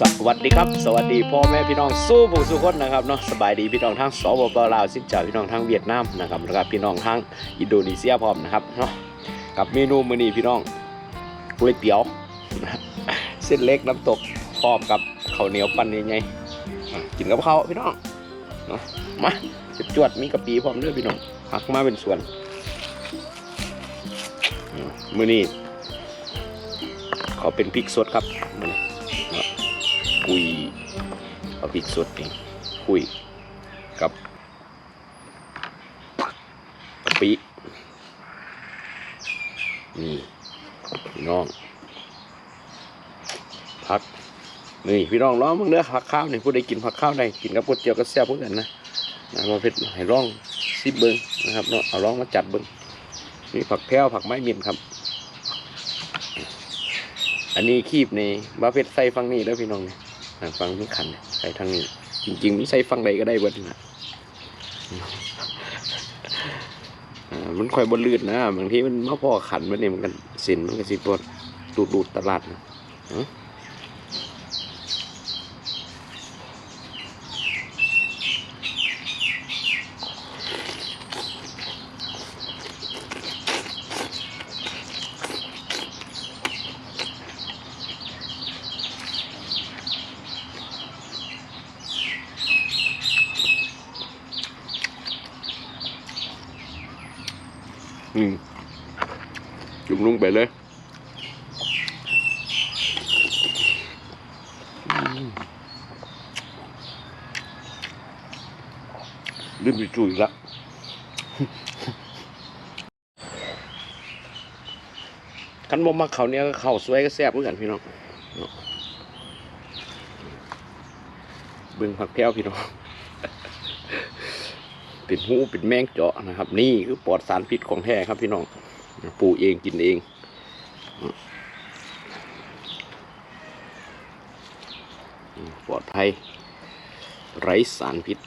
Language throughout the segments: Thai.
สวัสดีครับ สวัสดีพ่อแม่พี่น้องสู้ผู้สู้คนนะครับเนาะสบายดีพี่น้องทั้งสปปลาวสินจ้าพี่น้องทั้งเวียดนามนะครับแล้วก็พี่น้องทั้งอินโดนีเซียพร้อมนะครับเนาะกับเมนูมื้อนี้พี่น้องก๋วยเตี๋ยวเส้นเล็กน้ำตกพร้อมกับข้าวเหนียวปั้นใหญ่ๆอะกินกับข้าวพี่น้องเนาะมาจวดมีกะปิพร้อมด้วยพี่น้องหักมาเป็นส่วนมมื้อนี้ขอเป็นพริกสดครับมื้อนี้ คุยเอาพริกสดนี่คุยกับกะปินี่พี่น้องผักนี่พี่น้องร้องมึงเด้อผักข้าวนี่ผู้ใดกินผักข้าวได้กินกับก๋วยเตี๋ยวก็แซ่บเหมือนกันนะนะมาเพชรให้ร้องซิบเบิ้งนะครับเนาะเอาร้องมาจัดเบิ้งนี่ผักแพรวผักไม้เมียนครับ อันนี้คีบในบาเพชรใส่ฟังนี่แล้วพี่น้องเนี่ย ฟังไม่ขันใส่ทางนี้ จริงๆมันใส่ฟังใดก็ได้เบิดนะอ่ามันค่อยบนลื่นนะบางทีมันมาพ่อขันมันเนี่ยมันกันสินมันก็สิปวดดูดดูดตลาดนะ อ้าอืมจุ่มลงไปเลยลืมไปจุยละกันบ่มักเขาเนี่ยเขาสวยก็แซ่บเหมือนกันพี่น้องเนาะเบิ่งผักแพ้วพี่น้อง เป็นหูเป็นแมงเจาะนะครับ นี่คือปลอดสารพิษของแท้ครับพี่น้องปลูกเองกินเองปลอดภัยไร้สารพิษ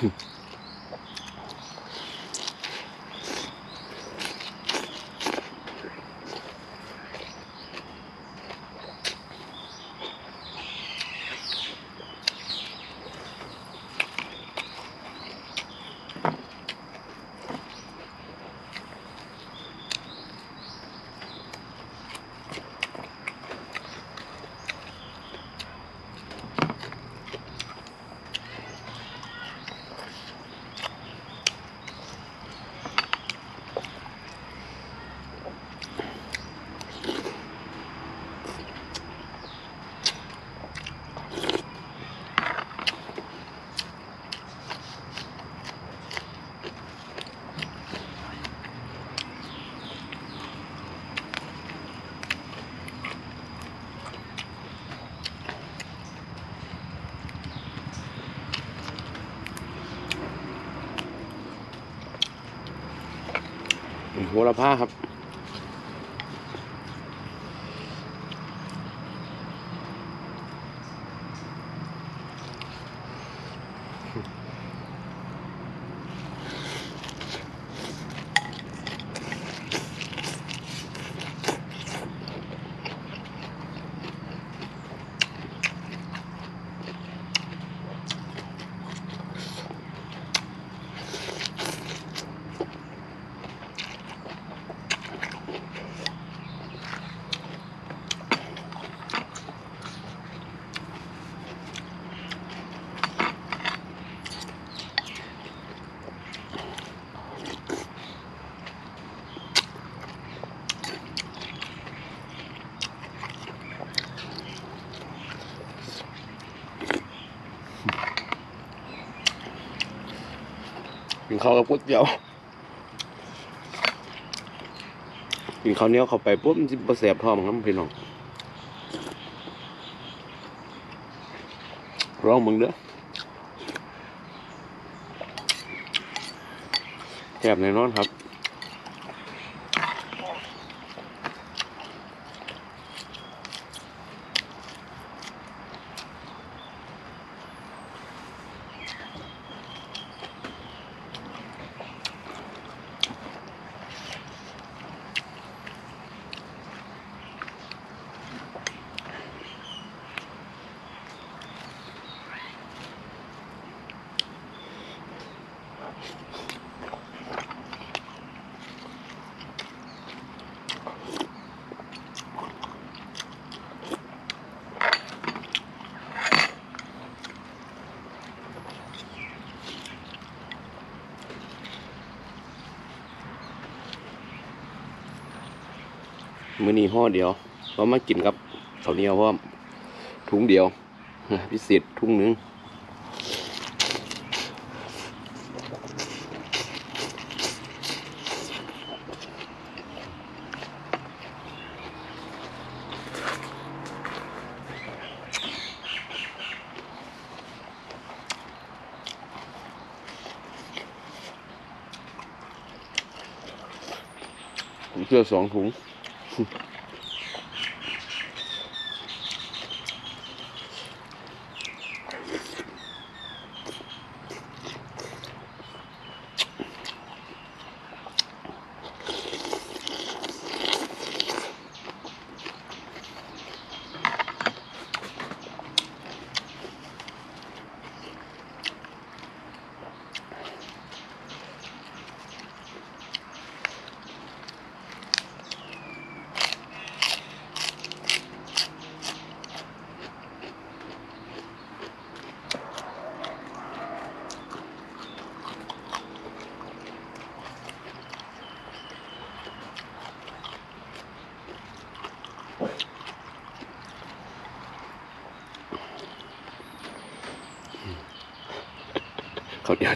Hmm. โหระพาครับ เขากับก๋วยเตี๋ยวกินข้าวเหนียวเข้าไปปุ๊บมันสิบ่แสบท้องครับพี่น้องลองมึงเด้อแซ่บแน่นอนครับ มื้อนี้ห่อเดียวเรามากินกับข้าวเหนียวพร้อมถุงเดียวพิเศษถุงหนึงเชื่อสองถุง เขาวเหนีย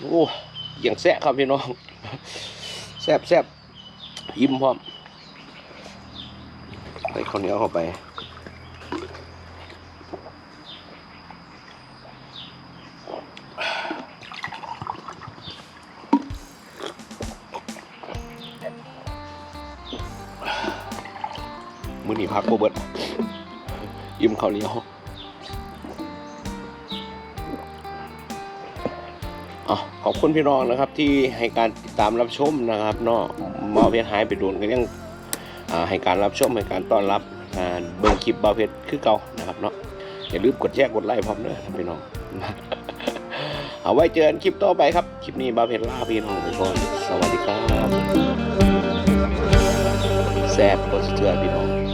โอ้อย่างแซ่บครับพี่น้องแซ่บแซ่บอิ่มพร้อมใส่ข้าวเหนียวเข้าไปมื้อนี้พักโบเบิดอิ่มข้าวเหนียว ขอบคุณพี่น้องนะครับ ที่ให้การติดตามรับชมนะครับเนาะมาเพียหายไปโดนกันยังให้การรับชมให้การต้อนรับเบิ่งคลิปบาเพชรคือเก่านะครับเนาะอย่าลืมกดแชร์กดไลค์พร้อมเด้อพี่น้องเอาไว้เจอกันคลิปต่อไปครับ คลิปนี้บาเพชรลาพี่น้องไปก่อนสวัสดีครับแซ่บกดเชื่อพี่น้อง